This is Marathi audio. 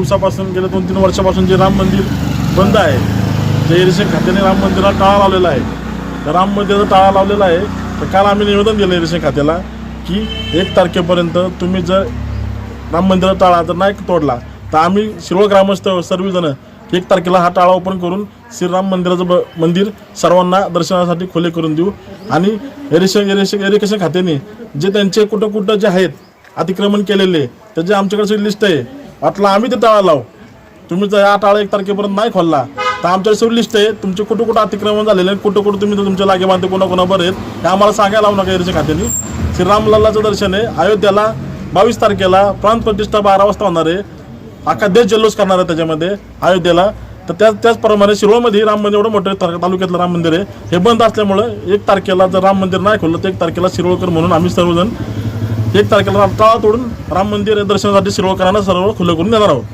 दिवसापासून गेल्या दोन तीन वर्षापासून जे राम मंदिर बंद आहे जे खात्याने राम मंदिराला टाळा लावलेला आहे तर राम मंदिराचा टाळा लावलेला आहे तर काल आम्ही निवेदन दिलं इरिगेशन खात्याला की एक तारखेपर्यंत तुम्ही जर राम मंदिराचा टाळा जर नाही तोडला तर आम्ही शिरोळ ग्रामस्थ सर्वजण एक तारखेला हा टाळा ओपन करून श्रीराम मंदिराचं ब मंदिर सर्वांना दर्शनासाठी खुले करून देऊ. आणि एरिशन एरिशन एरिकेशन खात्याने जे त्यांचे कुठं कुठं जे आहेत अतिक्रमण केलेले त्याचे आमच्याकडे लिस्ट आहे अटला आम्ही ते टाळा लावू. तुम्ही जर हा टाळा एक तारखेपर्यंत नाही खोलला तर आमच्या सगळी लिस्ट आहे. तुमचे कुठं कुठं अतिक्रमण झालेलं आहे कुठं कुठं तुम्ही तुमच्या लागे बांधते कोणाकोणाबर आहेत. हे आम्हाला सांगायला लावू नका याच्या खात्याने. श्रीरामलालाचं दर्शन आहे. अयोध्याला बावीस तारखेला प्रांत प्रतिष्ठा बारा वाजता होणार आहे. अख्खा देश जल्लोष करणार आहे त्याच्यामध्ये अयोध्येला. तर त्याच त्याचप्रमाणे शिरोळमध्ये राम मंदिर एवढं मोठं तार- तालुक्यातलं राम मंदिर आहे. हे बंद असल्यामुळं एक तारखेला जर राम मंदिर नाही खोललं तर एक तारखेला शिरोळकर म्हणून आम्ही सर्वजण एक तारखेला ताळा तोडून राम मंदिर दर्शनासाठी शिरोळकरांना सर्व खुलं करून देणार आहोत.